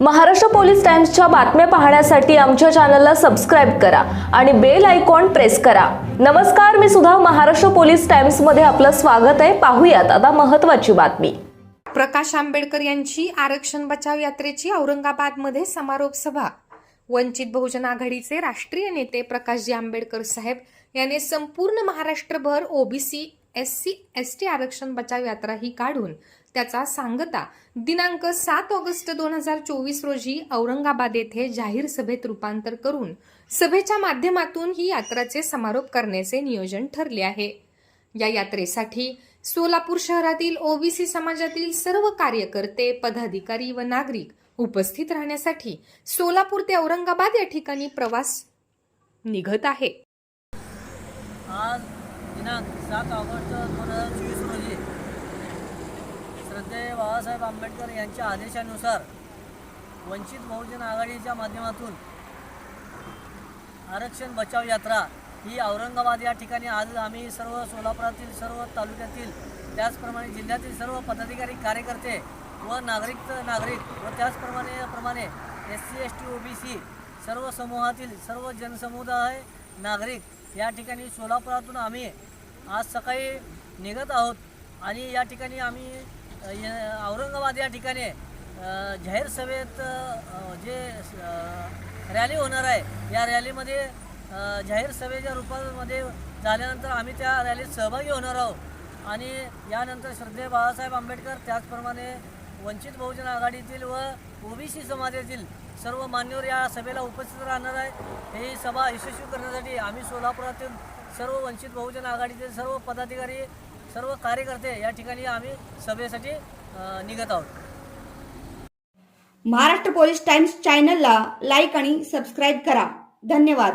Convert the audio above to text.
Maharashtra police टाइम्सच्या बातम्या पाहण्यासाठी आमच्या चॅनलला सबस्क्राईब करा आणि बेल आयकॉन प्रेस करा. नमस्कार मी सुद्धा महाराष्ट्र पोलीस टाइम्समध्ये आपलं स्वागत आहे. पाहूयात आता महत्वाची बातमी. प्रकाश आंबेडकर यांची आरक्षण बचाव यात्रेची औरंगाबादमध्ये समारोप सभा. वंचित बहुजन आघाडीचे राष्ट्रीय नेते प्रकाशजी आंबेडकर साहेब यांनी संपूर्ण महाराष्ट्रभर OBC S C S T आरक्षण बचाव यात्रा ही काढून त्याचा सांगता दिनांक सात ऑगस्ट दोन हजार चोवीस रोजी औरंगाबाद येथे जाहीर सभेत रूपांतर करून सभेच्या माध्यमातून ही यात्राचे समारोप करण्याचे नियोजन ठरले आहे. या यात्रेसाठी सोलापूर शहरातील ओबीसी समाजातील सर्व कार्यकर्ते पदाधिकारी व नागरिक उपस्थित राहण्यासाठी सोलापूर ते औरंगाबाद या ठिकाणी प्रवास निघत आहे. आज दिनांक सात ऑगस्ट दोन हजार चोवीस रोजी श्रद्धेय बाबासाहेब आंबेडकर यांच्या आदेशानुसार वंचित बहुजन आघाडीच्या माध्यमातून आरक्षण बचाव यात्रा ही औरंगाबाद या ठिकाणी आज आम्ही सर्व सोलापुरातील सर्व तालुक्यातील त्याचप्रमाणे जिल्ह्यातील सर्व पदाधिकारी कार्यकर्ते व नागरिक नागरिक व त्याचप्रमाणे प्रमाणे S C S T O B C सर्व समूहातील सर्व जनसमुदाय नागरिक या ठिकाणी सोलापुरातून आम्ही आज सकाळी निघत आहोत आणि या ठिकाणी आम्ही औरंगाबाद या ठिकाणी जाहीर सभेत जे रॅली होणार आहे या रॅलीमध्ये जाहीर सभेच्या रूपामध्ये झाल्यानंतर आम्ही त्या रॅलीत सहभागी होणार आहोत. आणि यानंतर श्रद्धेय बाळासाहेब आंबेडकर त्याचप्रमाणे वंचित बहुजन आघाडीतील व ओबीसी समाजातील सर्व मान्यवर या सभेला उपस्थित राहणार आहे. ही सभा यशस्वी करण्यासाठी आम्ही सोलापुरातील सर्व वंचित बहुजन आघाडीचे सर्व पदाधिकारी सर्व कार्यकर्ते या ठिकाणी आम्ही सभेसाठी निघत आहोत. महाराष्ट्र पोलीस टाइम्स चॅनलला लाईक आणि सबस्क्राईब करा. धन्यवाद.